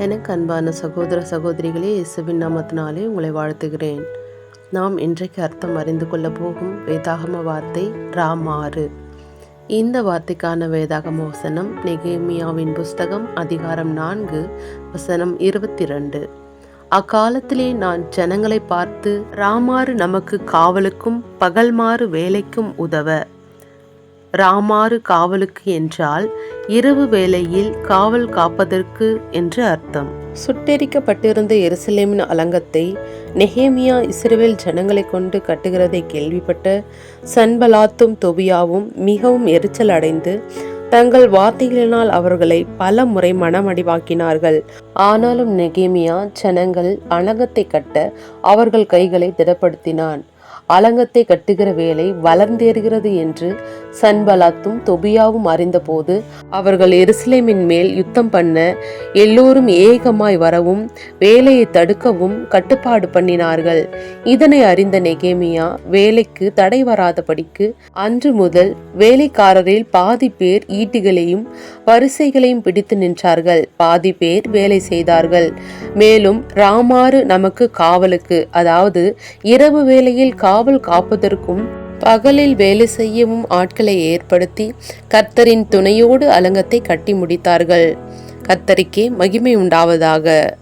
எனக்கு அன்பான சகோதர சகோதரிகளே இயேசுவின் நாமத்தினாலே உங்களை வாழ்த்துகிறேன். நாம் இன்றைக்கு அர்த்தம் அறிந்து கொள்ள போகும் வேதாகம வார்த்தை ராமாறு. இந்த வார்த்தைக்கான வேதாகம வசனம் நெகேமியாவின் புஸ்தகம் அதிகாரம் நான்கு வசனம் இருபத்தி ரெண்டு அக்காலத்திலே நான் ஜனங்களை பார்த்து ராமாறு நமக்கு காவலுக்கும் பகல்மாறு வேலைக்கும் உதவ. ராமாறு காவலுக்கு என்றால் இரவு வேளையில் காவல் காப்பதற்கு என்று அர்த்தம். சுட்டெரிக்கப்பட்டிருந்த எருசலேமின் அலங்கத்தை நெஹேமியா இஸ்ரேல் ஜனங்களை கொண்டு கட்டுகிறதை கேள்விப்பட்ட சன்பலாத்தும் தொபியாவும் மிகவும் எரிச்சல் அடைந்து தங்கள் வார்த்தைகளினால் அவர்களை பல முறை மனமடிவாக்கினார்கள். ஆனாலும் நெகேமியா ஜனங்கள் அலங்கத்தை கட்ட அவர்கள் கைகளை திடப்படுத்தினான். அலங்கத்தை கட்டுகிற வேலை வளர்ந்தேறுகிறது என்று சன்பலாத்தும் தொபியாவும் அறிந்தபோது அவர்கள் எருசலேமின் மேல் யுத்தம் பண்ண எல்லோரும் ஏகமாய் வரவும் வேலையை தடுக்கவும் கட்டுப்பாடு பண்ணினார்கள். இதனை அறிந்த நெகேமியா வேலைக்கு தடை வராதபடிக்கு அன்று முதல் வேலைக்காரரில் பாதி பேர் ஈட்டிகளையும் வரிசைகளையும் பிடித்து நின்றார்கள். பாதி பேர் வேலை செய்தார்கள். மேலும் ராமாறு நமக்கு காவலுக்கு அதாவது இரவு வேளையில் காவல் காப்பதற்கும் பகலில் வேலை செய்யவும் ஆட்களை ஏற்படுத்தி கர்த்தரின் துணையோடு அலங்கத்தை கட்டி முடித்தார்கள். கர்த்தருக்கே மகிமை உண்டாவதாக.